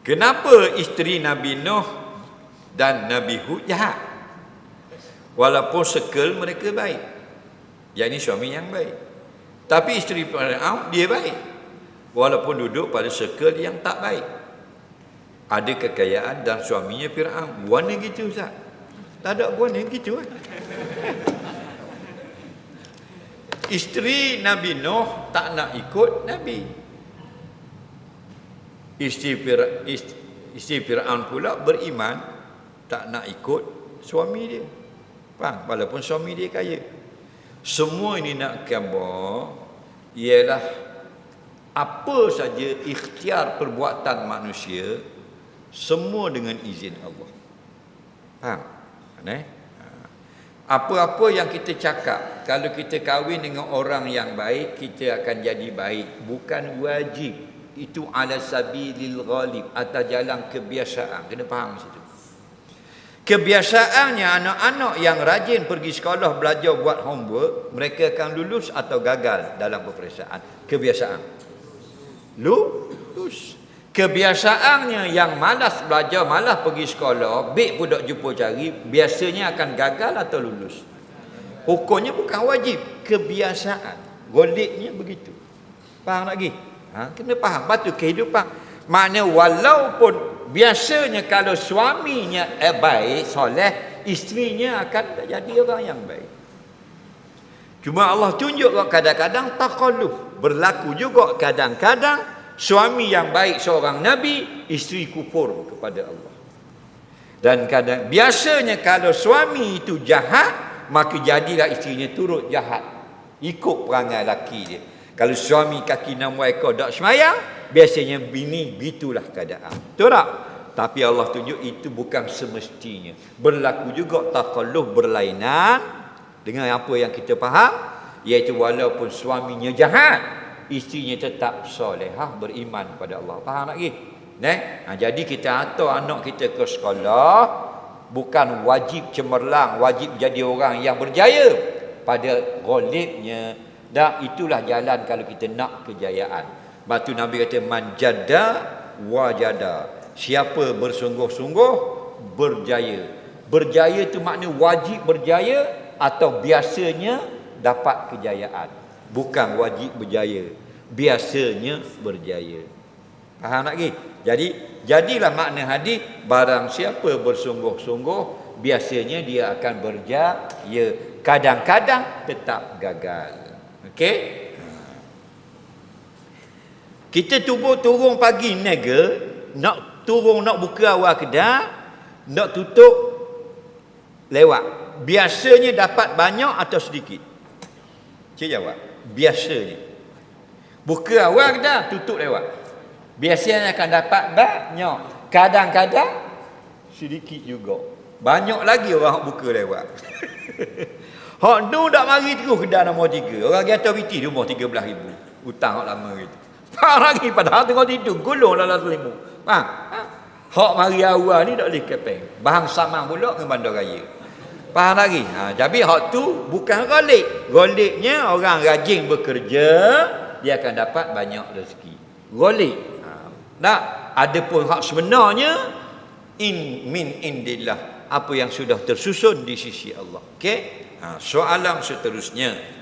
Kenapa isteri Nabi Nuh dan Nabi Hud jahat? Walaupun sekel mereka baik. Yang ini suami yang baik. Tapi isteri Fir'aun dia baik. Walaupun duduk pada sekel yang tak baik. Ada kekayaan dan suaminya Fir'aun. Warna gitu Ustaz. Tak ada warna gitu. Kan? Isteri Nabi Nuh tak nak ikut Nabi. Isteri Fir'aun pula beriman tak nak ikut suami dia. Faham? Walaupun suami dia kaya. Semua ini nak gambar ialah apa saja ikhtiar perbuatan manusia semua dengan izin Allah. Faham? Eh? Apa-apa yang kita cakap kalau kita kahwin dengan orang yang baik kita akan jadi baik bukan wajib itu ala sabilil ghalib atas jalan kebiasaan. Kena faham situ. Kebiasaannya anak-anak yang rajin pergi sekolah belajar buat homework mereka akan lulus atau gagal dalam peperiksaan. Kebiasaan. Lulus. Kebiasaannya yang malas belajar malas pergi sekolah pun tak jumpa cari biasanya akan gagal atau lulus. Hukumnya bukan wajib kebiasaan. Goliknya begitu. Faham lagi Ha, kena faham. Batu kehidupan. Makna walaupun biasanya kalau suaminya eh, baik, soleh, isterinya akan jadi orang yang baik. Cuma Allah tunjuk kadang-kadang takaluf. Berlaku juga kadang-kadang suami yang baik seorang Nabi, isteri kufur kepada Allah. Dan kadang biasanya kalau suami itu jahat, maka jadilah isterinya turut jahat. Ikut perangai laki dia. Kalau suami kaki enam ekor tak semayang, biasanya bini gitulah keadaan. Betul tak? Tapi Allah tunjuk itu bukan semestinya. Berlaku juga takalluh berlainan dengan apa yang kita faham. Iaitu walaupun suaminya jahat, isterinya tetap solehah beriman pada Allah. Faham lagi? Ne? Ha, jadi kita hantar anak kita ke sekolah bukan wajib cemerlang, wajib jadi orang yang berjaya pada golibnya dan itulah jalan kalau kita nak kejayaan. Batu Nabi kata manjada wajada. Siapa bersungguh-sungguh berjaya. Berjaya itu makna wajib berjaya atau biasanya dapat kejayaan. Bukan wajib berjaya. Biasanya berjaya. Faham lagi? Jadi jadilah makna hadis barang siapa bersungguh-sungguh biasanya dia akan berjaya. Kadang-kadang tetap gagal. Okey? Kita tubuh turun pagi nega, nak turun nak buka awal kedai, nak tutup lewat. Biasanya dapat banyak atau sedikit? Cik jawab. Biasanya. Buka awal kedai, tutup lewat. Biasanya akan dapat banyak. Kadang-kadang sedikit juga. Banyak lagi orang buka lewat. Hak tu tak mari terus kedai nombor tiga. Orang kata biti rumah tiga belah ribu. Hutang hak lama gitu. Faham lagi padahal tengok tidur. Gulung dalam selimut. Faham? Ha? Hak mari awal ni tak boleh kepeng. Bahang samang pula dengan bandar raya. Faham lagi? Ha, jadi hak tu bukan golik. Goliknya orang rajin bekerja. Dia akan dapat banyak rezeki. Golik. Ha, tak? Ada pun hak sebenarnya. In min indillah. Apa yang sudah tersusun di sisi Allah. Okey? Ha, soalan seterusnya